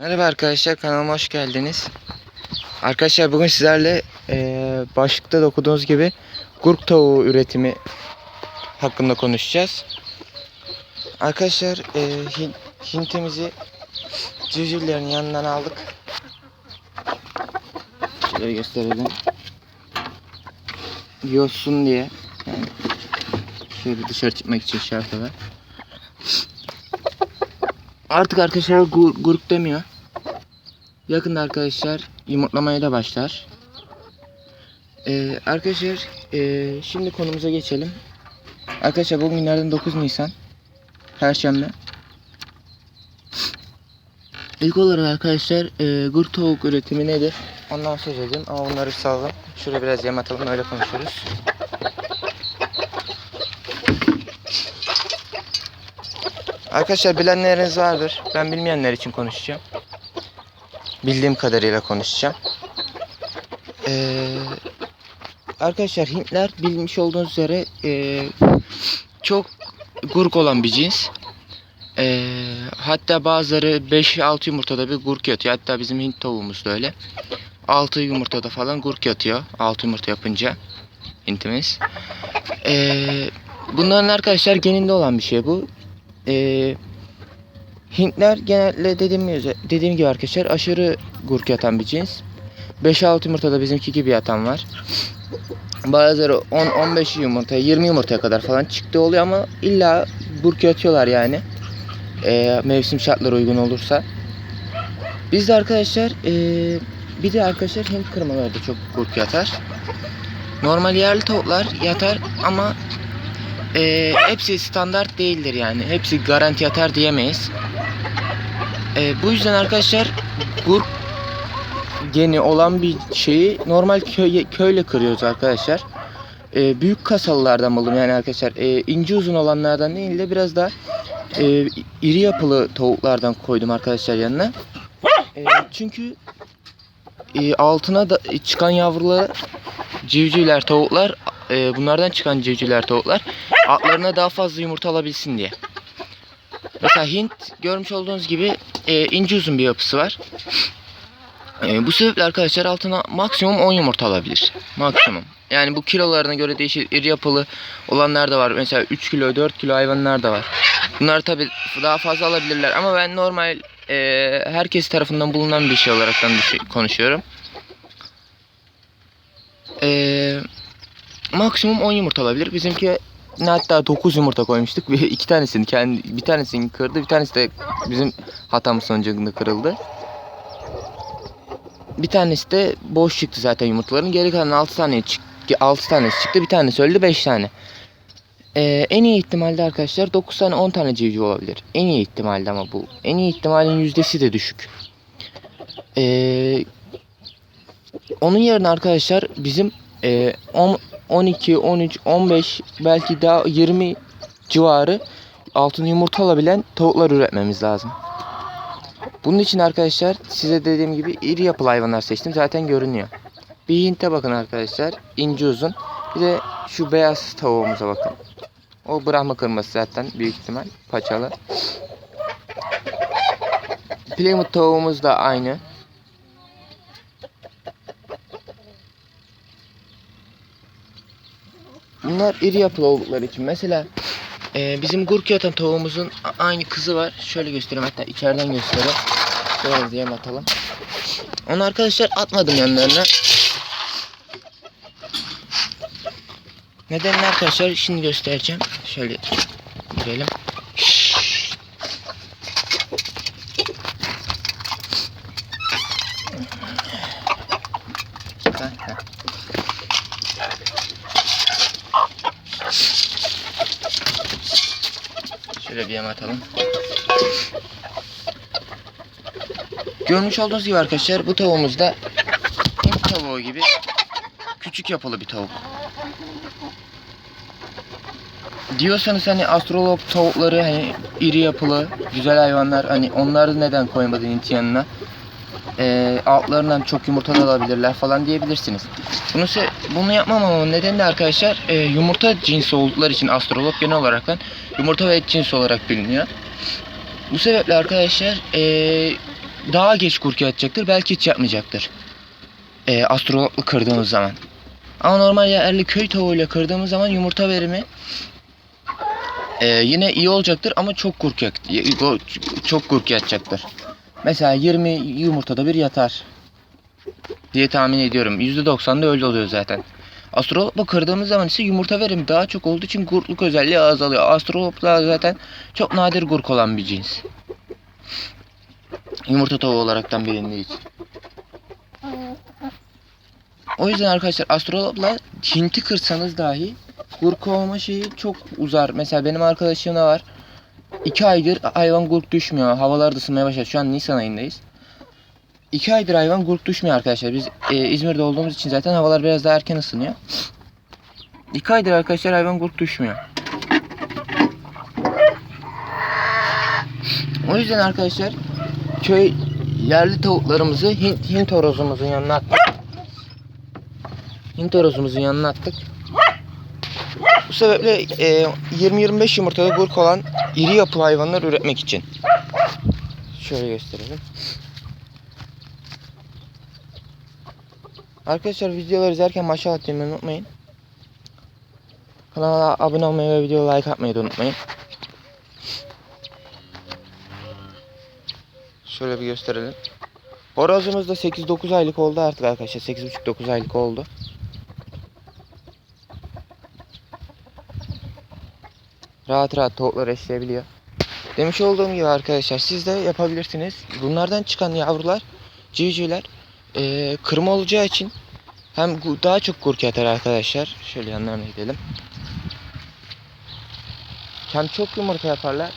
Merhaba arkadaşlar kanalıma hoş geldiniz. Arkadaşlar bugün sizlerle eee başlıkta da okuduğunuz gibi gurk tavuğu üretimi hakkında konuşacağız. Arkadaşlar hin- hintimizi civcivlerin yanından aldık. Şöyle gösterelim. Yosun diye. Yani şöyle dışarı çıkmak için şartı Artık arkadaşlar gur, gurk demiyor. Yakında arkadaşlar yumurtlamaya da başlar. Ee, arkadaşlar ee, şimdi konumuza geçelim. Arkadaşlar bugün günlerden 9 Nisan. Perşembe. İlk olarak arkadaşlar ee, gurk tavuk üretimi nedir? Ondan söz edeyim ama bunları saldım. Şuraya biraz yem atalım öyle konuşuruz. Arkadaşlar bilenleriniz vardır. Ben bilmeyenler için konuşacağım. Bildiğim kadarıyla konuşacağım. Ee, arkadaşlar Hintler bilmiş olduğunuz üzere ee, çok gurk olan bir cins. Ee, hatta bazıları 5-6 yumurtada bir gurk yatıyor. Hatta bizim Hint tavuğumuz da öyle. 6 yumurtada falan gurk yatıyor. 6 yumurta yapınca Hintimiz. Ee, bunların arkadaşlar geninde olan bir şey bu. Ee, Hintler genelde dediğim, dediğim gibi arkadaşlar aşırı gurk yatan bir cins. 5-6 yumurtada bizimki gibi yatan var. Bazıları 10-15 yumurta, 20 yumurtaya kadar falan çıktı oluyor ama illa gurk yatıyorlar yani. Ee, mevsim şartları uygun olursa. Bizde arkadaşlar ee, bir de arkadaşlar Hint kırmaları da çok gurk yatar. Normal yerli tavuklar yatar ama ee, hepsi standart değildir yani. Hepsi garanti yatar diyemeyiz. Ee, bu yüzden arkadaşlar gurk geni olan bir şeyi normal köy, köyle kırıyoruz arkadaşlar. Ee, büyük kasalılardan buldum yani arkadaşlar. Ee, ince uzun olanlardan değil de biraz daha e, iri yapılı tavuklardan koydum arkadaşlar yanına. Ee, çünkü e, altına da çıkan yavruları civcivler, tavuklar e, bunlardan çıkan civcivler, tavuklar atlarına daha fazla yumurta alabilsin diye. Mesela Hint görmüş olduğunuz gibi e, ince uzun bir yapısı var. E, bu sebeple arkadaşlar altına maksimum 10 yumurta alabilir. Maksimum. Yani bu kilolarına göre değişir. İri yapılı olanlar da var. Mesela 3 kilo 4 kilo hayvanlar da var. Bunlar tabi daha fazla alabilirler ama ben normal e, herkes tarafından bulunan bir şey olaraktan düşün- konuşuyorum. Eee maksimum 10 yumurta alabilir. Bizimki hatta 9 yumurta koymuştuk ve iki tanesini kendi bir tanesini kırdı, bir tanesi de bizim hatamız sonucunda kırıldı. Bir tanesi de boş çıktı zaten yumurtaların. Geri kalan 6 tane çıktı. 6 tanesi çıktı. Bir tanesi öldü 5 tane. Ee, en iyi ihtimalde arkadaşlar 9 tane 10 tane civciv olabilir. En iyi ihtimalde ama bu. En iyi ihtimalin yüzdesi de düşük. Ee, onun yerine arkadaşlar bizim e, 10, 12, 13, 15 belki daha 20 civarı altın yumurta alabilen tavuklar üretmemiz lazım. Bunun için arkadaşlar size dediğim gibi iri yapılı hayvanlar seçtim. Zaten görünüyor. Bir hinte bakın arkadaşlar. ince uzun. Bir de şu beyaz tavuğumuza bakın. O Brahma kırması zaten büyük ihtimal. Paçalı. Plymouth tavuğumuz da aynı. Bunlar iri yapılı oldukları için. Mesela e, bizim gurk yatan tavuğumuzun aynı kızı var. Şöyle göstereyim hatta içeriden göstereyim. Biraz yem atalım. Onu arkadaşlar atmadım yanlarına. Nedenini arkadaşlar şimdi göstereceğim. Şöyle girelim. Şöyle bir yem atalım. Görmüş olduğunuz gibi arkadaşlar bu tavuğumuz da Hint tavuğu gibi küçük yapılı bir tavuk. Diyorsanız hani astrolog tavukları hani iri yapılı güzel hayvanlar hani onları neden koymadın Hint yanına? Ee, altlarından çok yumurta da alabilirler falan diyebilirsiniz. Bunu bunu yapmamamın nedeni de arkadaşlar e, yumurta cinsi oldukları için astrolog genel olarak yumurta ve et cinsi olarak biliniyor. Bu sebeple arkadaşlar e, daha geç kurki atacaktır. Belki hiç yapmayacaktır. Ee, astrologlu kırdığımız zaman. Ama normal yerli köy tavuğuyla kırdığımız zaman yumurta verimi ee, yine iyi olacaktır ama çok kurki çok kurki yatacaktır. Mesela 20 yumurtada bir yatar diye tahmin ediyorum. %90'da öyle oluyor zaten. Astrolopla kırdığımız zaman ise yumurta verimi daha çok olduğu için gurkluk özelliği azalıyor. Astroloplar zaten çok nadir gurk olan bir cins. Yumurta tavuğu olaraktan bilindiği için. O yüzden arkadaşlar astrolopla hinti kırsanız dahi gurk olma şeyi çok uzar. Mesela benim arkadaşımda var. 2 aydır hayvan gurk düşmüyor. Havalar da ısınmaya başladı. Şu an Nisan ayındayız. 2 aydır hayvan gurk düşmüyor arkadaşlar. Biz e, İzmir'de olduğumuz için zaten havalar biraz daha erken ısınıyor. 2 aydır arkadaşlar hayvan gurk düşmüyor. O yüzden arkadaşlar köy yerli tavuklarımızı Hint, Hint horozumuzun yanına attık. Hint horozumuzun yanına attık. Bu sebeple e, 20-25 yumurtada gurk olan iri yapılı hayvanlar üretmek için. Şöyle gösterelim. Arkadaşlar videoları izlerken maşallah demeyi unutmayın. Kanala abone olmayı ve video like atmayı da unutmayın. Şöyle bir gösterelim. Horozumuz da 8-9 aylık oldu artık arkadaşlar. 8,5-9 aylık oldu. Rahat rahat tavuklar eşleyebiliyor. Demiş olduğum gibi arkadaşlar siz de yapabilirsiniz. Bunlardan çıkan yavrular, civcivler e, kırma olacağı için hem daha çok kurki atar arkadaşlar. Şöyle yanlarına gidelim. Hem çok yumurta yaparlar.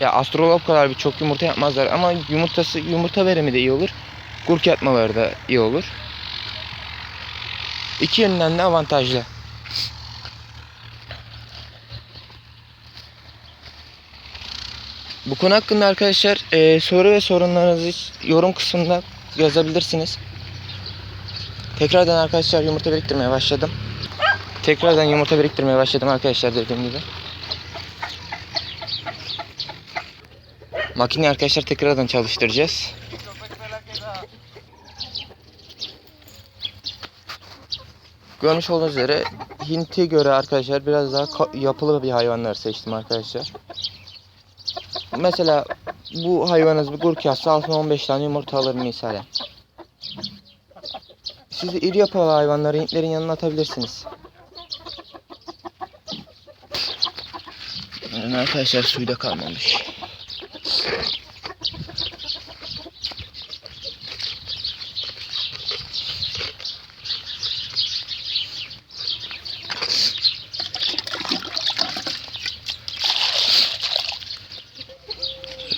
Ya astrolog kadar bir çok yumurta yapmazlar ama yumurtası yumurta verimi de iyi olur. Kurki atmaları da iyi olur. İki yönden de avantajlı. Bu konu hakkında arkadaşlar e, soru ve sorunlarınızı yorum kısmında yazabilirsiniz. Tekrardan arkadaşlar yumurta biriktirmeye başladım. Tekrardan yumurta biriktirmeye başladım arkadaşlar dediğim gibi. Makineyi arkadaşlar tekrardan çalıştıracağız. Görmüş olduğunuz üzere Hint'e göre arkadaşlar biraz daha yapılı bir hayvanlar seçtim arkadaşlar. Mesela bu hayvanınız bir gurk yazsa altına 15 tane yumurta alır misalen. Siz de iri yapılı hayvanları Hintlerin yanına atabilirsiniz. Yani arkadaşlar suyda kalmamış.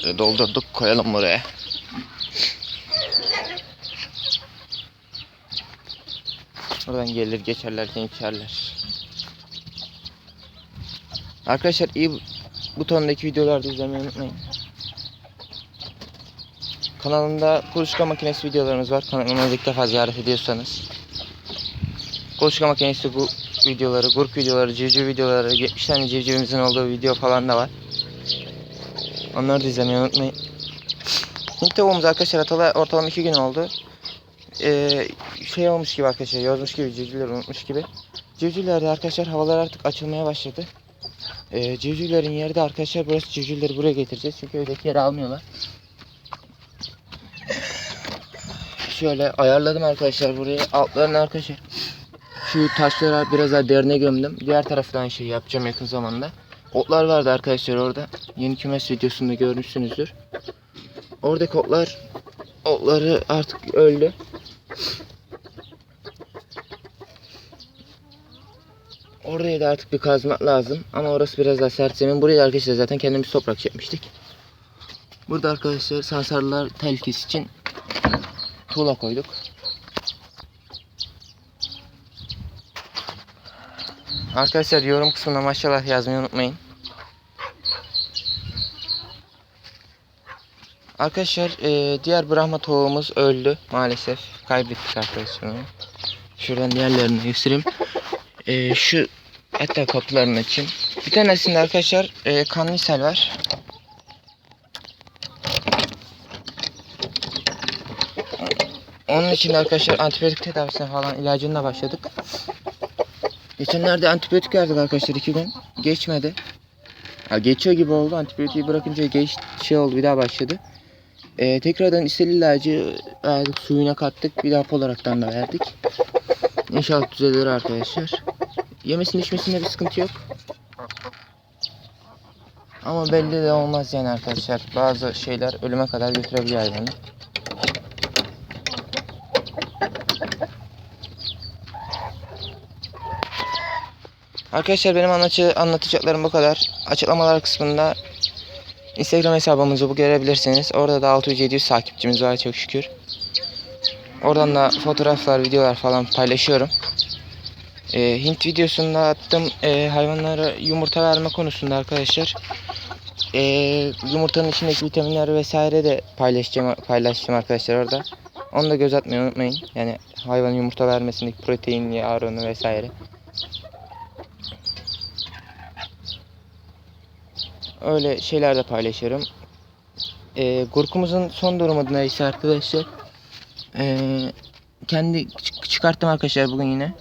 Şöyle doldurduk koyalım buraya. Buradan gelir geçerlerken içerler. Arkadaşlar iyi bu- butondaki videoları da izlemeyi unutmayın. Kanalımda kuluçka makinesi videolarımız var. Kanalımı ilk defa ziyaret ediyorsanız. Kuluçka makinesi bu videoları, grup videoları, civciv videoları, 70 tane civcivimizin olduğu video falan da var. Onları da izlemeyi unutmayın. Hint tavuğumuz arkadaşlar atalı ortalama 2 gün oldu. Ee, şey olmuş gibi arkadaşlar, yozmuş gibi, civcivleri unutmuş gibi. Civcivlerde arkadaşlar havalar artık açılmaya başladı. Ee, civcivlerin yeri de arkadaşlar burası civcivleri buraya getireceğiz. Çünkü öteki yeri almıyorlar. Şöyle ayarladım arkadaşlar burayı. Altlarını arkadaşlar şu taşlara biraz daha derine gömdüm. Diğer taraftan şey yapacağım yakın zamanda. Otlar vardı arkadaşlar orada. Yeni kümes videosunda görmüşsünüzdür. Oradaki otlar otları artık öldü. Oraya da artık bir kazmak lazım. Ama orası biraz daha sert zemin. Buraya da arkadaşlar zaten kendimiz toprak çekmiştik. Burada arkadaşlar sansarlar tehlikesi için tuğla koyduk. Arkadaşlar yorum kısmına maşallah yazmayı unutmayın. Arkadaşlar eee, diğer Brahma tavuğumuz öldü maalesef. Kaybettik arkadaşlar. Şuradan diğerlerini göstereyim. Eee, şu hatta kapılarını açayım. Bir tanesinde arkadaşlar eee kanlı ishal var. Onun için arkadaşlar antibiyotik tedavisine falan ilacına başladık. Geçenlerde antibiyotik verdik arkadaşlar iki gün. Geçmedi. Ha, geçiyor gibi oldu. Antibiyotiği bırakınca geç şey oldu bir daha başladı. Ee, tekrardan istel ilacı verdik suyuna kattık. Bir daha olaraktan da verdik. İnşallah düzelir arkadaşlar. Yemesinde içmesinde bir sıkıntı yok. Ama belli de olmaz yani arkadaşlar. Bazı şeyler ölüme kadar götürebiliyor hayvanı. Arkadaşlar benim anlatacaklarım bu kadar. Açıklamalar kısmında Instagram hesabımızı bu görebilirsiniz. Orada da 600-700 takipçimiz var çok şükür. Oradan da fotoğraflar, videolar falan paylaşıyorum. Ee, Hint videosunda attım ee, hayvanlara yumurta verme konusunda arkadaşlar. Ee, yumurtanın içindeki vitaminler vesaire de paylaşacağım paylaşacağım arkadaşlar orada. Onu da göz atmayı unutmayın. Yani hayvanın yumurta vermesindeki protein, yağ oranı vesaire. Öyle şeyler de paylaşıyorum. Ee, gurkumuzun son durumu neyse arkadaşlar. Ee, kendi çık- çıkarttım arkadaşlar bugün yine.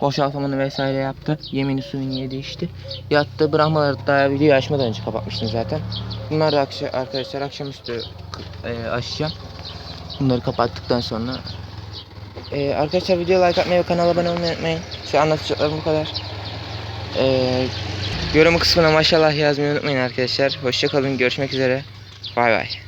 Boşaltımını vesaire yaptı. Yemini suyunu yedi içti. Yattı. Brahmaları daha video açmadan önce kapatmıştım zaten. Bunları da akşam, arkadaşlar akşamüstü e, açacağım. Bunları kapattıktan sonra. Ee, arkadaşlar video like atmayı ve kanala abone olmayı unutmayın. Size anlatacaklarım bu kadar. Ee, yorum kısmına maşallah yazmayı unutmayın arkadaşlar. Hoşçakalın. Görüşmek üzere. Bay bay.